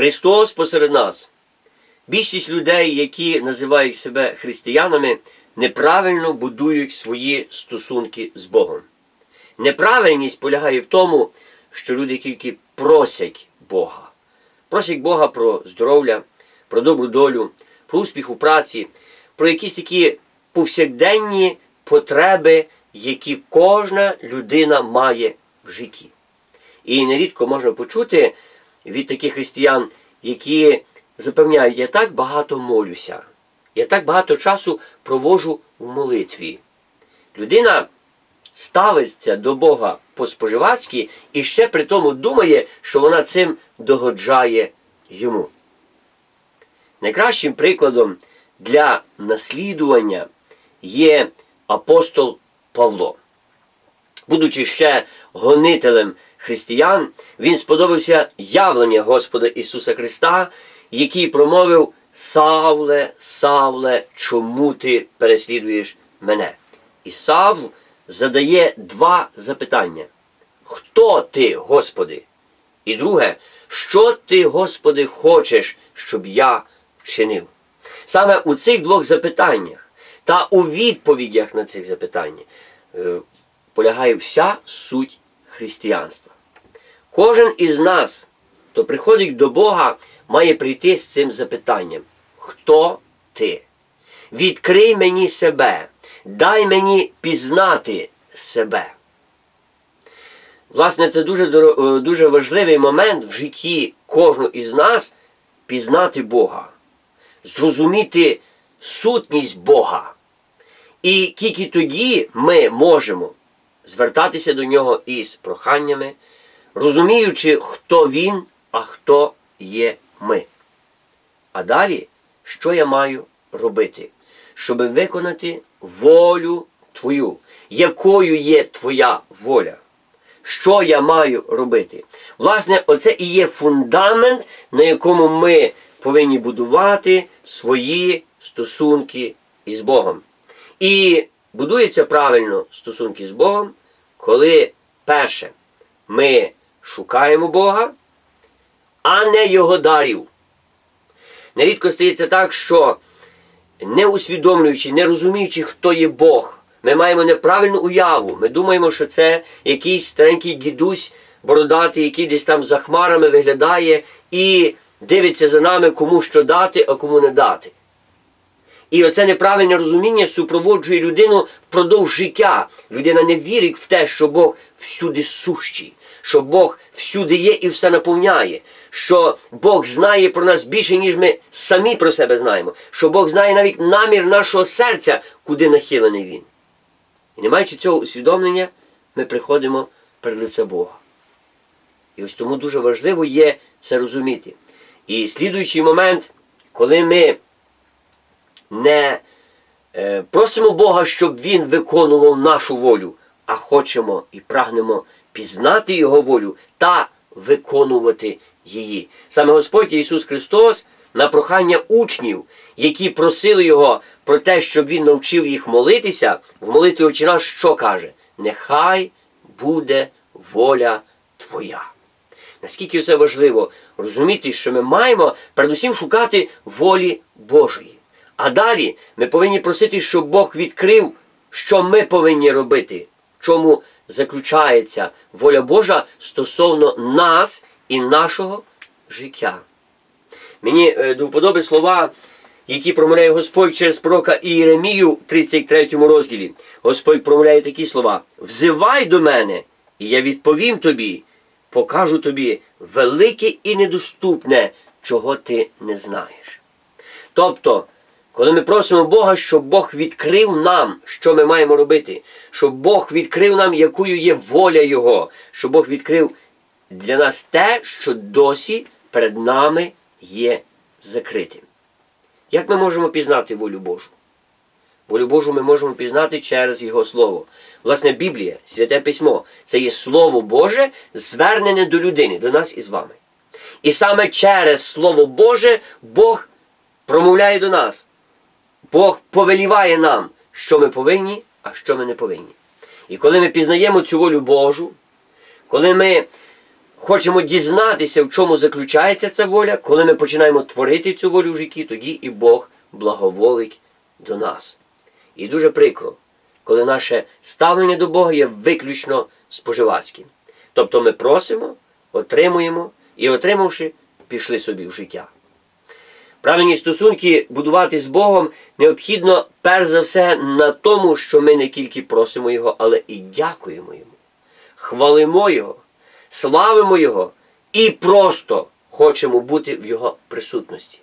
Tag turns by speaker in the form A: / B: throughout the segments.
A: Христос посеред нас. Більшість людей, які називають себе християнами, неправильно будують свої стосунки з Богом. Неправильність полягає в тому, що люди тільки просять Бога. Просять Бога про здоров'я, про добру долю, про успіх у праці, про якісь такі повсякденні потреби, які кожна людина має в житті. І нерідко можна почути від таких християн, які запевняють, я так багато молюся, я так багато часу провожу в молитві. Людина ставиться до Бога по-споживацьки і ще при тому думає, що вона цим догоджає йому. Найкращим прикладом для наслідування є апостол Павло. Будучи ще гонителем християн, він сподобався явлення Господа Ісуса Христа, який промовив Савле, Савле, чому ти переслідуєш мене? І Савл задає два запитання. Хто ти, Господи? І друге, що ти, Господи, хочеш, щоб я вчинив? Саме у цих двох запитаннях та у відповідях на цих запитання е, полягає вся суть християнства. Кожен із нас, хто приходить до Бога, має прийти з цим запитанням: Хто ти? Відкрий мені себе, дай мені пізнати себе. Власне, це дуже, е, дуже важливий момент в житті кожного із нас пізнати Бога, зрозуміти сутність Бога. І тільки тоді ми можемо звертатися до нього із проханнями, розуміючи, хто він, а хто є ми. А далі, що я маю робити, щоб виконати волю Твою, якою є Твоя воля? Що я маю робити? Власне, оце і є фундамент, на якому ми повинні будувати свої стосунки із Богом. І будуються правильно стосунки з Богом, коли перше ми шукаємо Бога, а не Його дарів. Нерідко стається так, що не усвідомлюючи, не розуміючи, хто є Бог, ми маємо неправильну уяву. Ми думаємо, що це якийсь старенький дідусь бородатий, який десь там за хмарами виглядає і дивиться за нами, кому що дати, а кому не дати. І оце неправильне розуміння супроводжує людину впродовж життя. Людина не вірить в те, що Бог всюди сущий, що Бог всюди є і все наповняє, що Бог знає про нас більше, ніж ми самі про себе знаємо, що Бог знає навіть намір нашого серця, куди нахилений Він. І не маючи цього усвідомлення, ми приходимо перед лице Бога. І ось тому дуже важливо є це розуміти. І слідуючий момент, коли ми не е, просимо Бога, щоб Він виконував нашу волю, а хочемо і прагнемо пізнати Його волю та виконувати її. Саме Господь Ісус Христос на прохання учнів, які просили Його про те, щоб Він навчив їх молитися, в молитві «Отче наш» що каже? Нехай буде воля Твоя. Наскільки це важливо розуміти, що ми маємо передусім шукати волі Божої. А далі ми повинні просити, щоб Бог відкрив, що ми повинні робити, в чому заключається воля Божа стосовно нас і нашого життя. Мені е, до вподоби слова, які промовляє Господь через пророка Ієремію в 33 розділі. Господь промовляє такі слова: Взивай до мене, і я відповім тобі, покажу тобі велике і недоступне, чого ти не знаєш. Тобто, коли ми просимо Бога, щоб Бог відкрив нам, що ми маємо робити, щоб Бог відкрив нам, якою є воля Його, щоб Бог відкрив для нас те, що досі перед нами є закритим. Як ми можемо пізнати волю Божу? Волю Божу ми можемо пізнати через Його Слово. Власне, Біблія, Святе Письмо це є Слово Боже, звернене до людини, до нас і з вами. І саме через Слово Боже Бог промовляє до нас. Бог повеліває нам, що ми повинні, а що ми не повинні. І коли ми пізнаємо цю волю Божу, коли ми хочемо дізнатися, в чому заключається ця воля, коли ми починаємо творити цю волю в житті, тоді і Бог благоволить до нас. І дуже прикро, коли наше ставлення до Бога є виключно споживацьким. Тобто ми просимо, отримуємо і, отримавши, пішли собі в життя. Правильні стосунки будувати з Богом необхідно перш за все на тому, що ми не тільки просимо Його, але і дякуємо Йому, хвалимо Його, славимо Його і просто хочемо бути в Його присутності.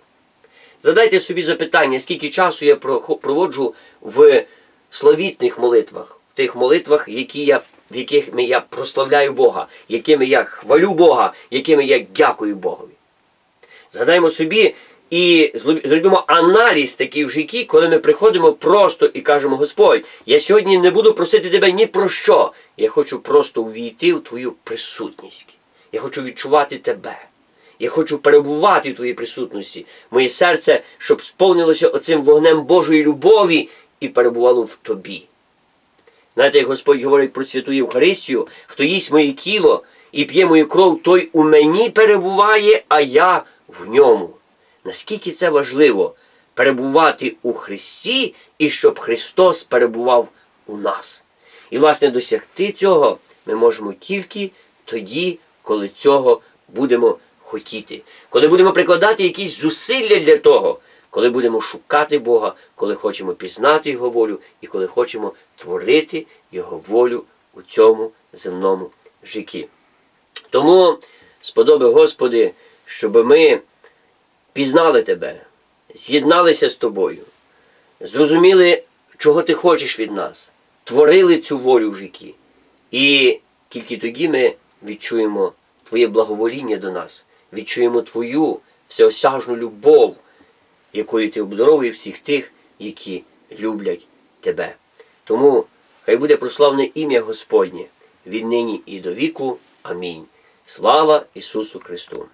A: Задайте собі запитання, скільки часу я проводжу в славітних молитвах, в тих молитвах, які я, в яких я прославляю Бога, якими я хвалю Бога, якими я дякую Богові. Згадаймо собі і зробимо аналіз такий в житті, коли ми приходимо просто і кажемо: Господь, я сьогодні не буду просити тебе ні про що. Я хочу просто увійти в твою присутність. Я хочу відчувати тебе. Я хочу перебувати в твоїй присутності. Моє серце, щоб сповнилося оцим вогнем Божої любові і перебувало в тобі. Знаєте, як Господь говорить про святу Євхаристію, хто їсть моє тіло і п'є мою кров, той у мені перебуває, а я в ньому. Наскільки це важливо перебувати у Христі і щоб Христос перебував у нас. І, власне, досягти цього ми можемо тільки тоді, коли цього будемо хотіти, коли будемо прикладати якісь зусилля для того, коли будемо шукати Бога, коли хочемо пізнати Його волю і коли хочемо творити Його волю у цьому земному житті. Тому сподоби, Господи, щоб ми пізнали Тебе, з'єдналися з Тобою, зрозуміли, чого Ти хочеш від нас, творили цю волю в житті. І тільки тоді ми відчуємо Твоє благовоління до нас, відчуємо Твою всеосяжну любов, якою Ти обдаровуєш всіх тих, які люблять Тебе. Тому хай буде прославне ім'я Господнє віднині і до віку. Амінь. Слава Ісусу Христу!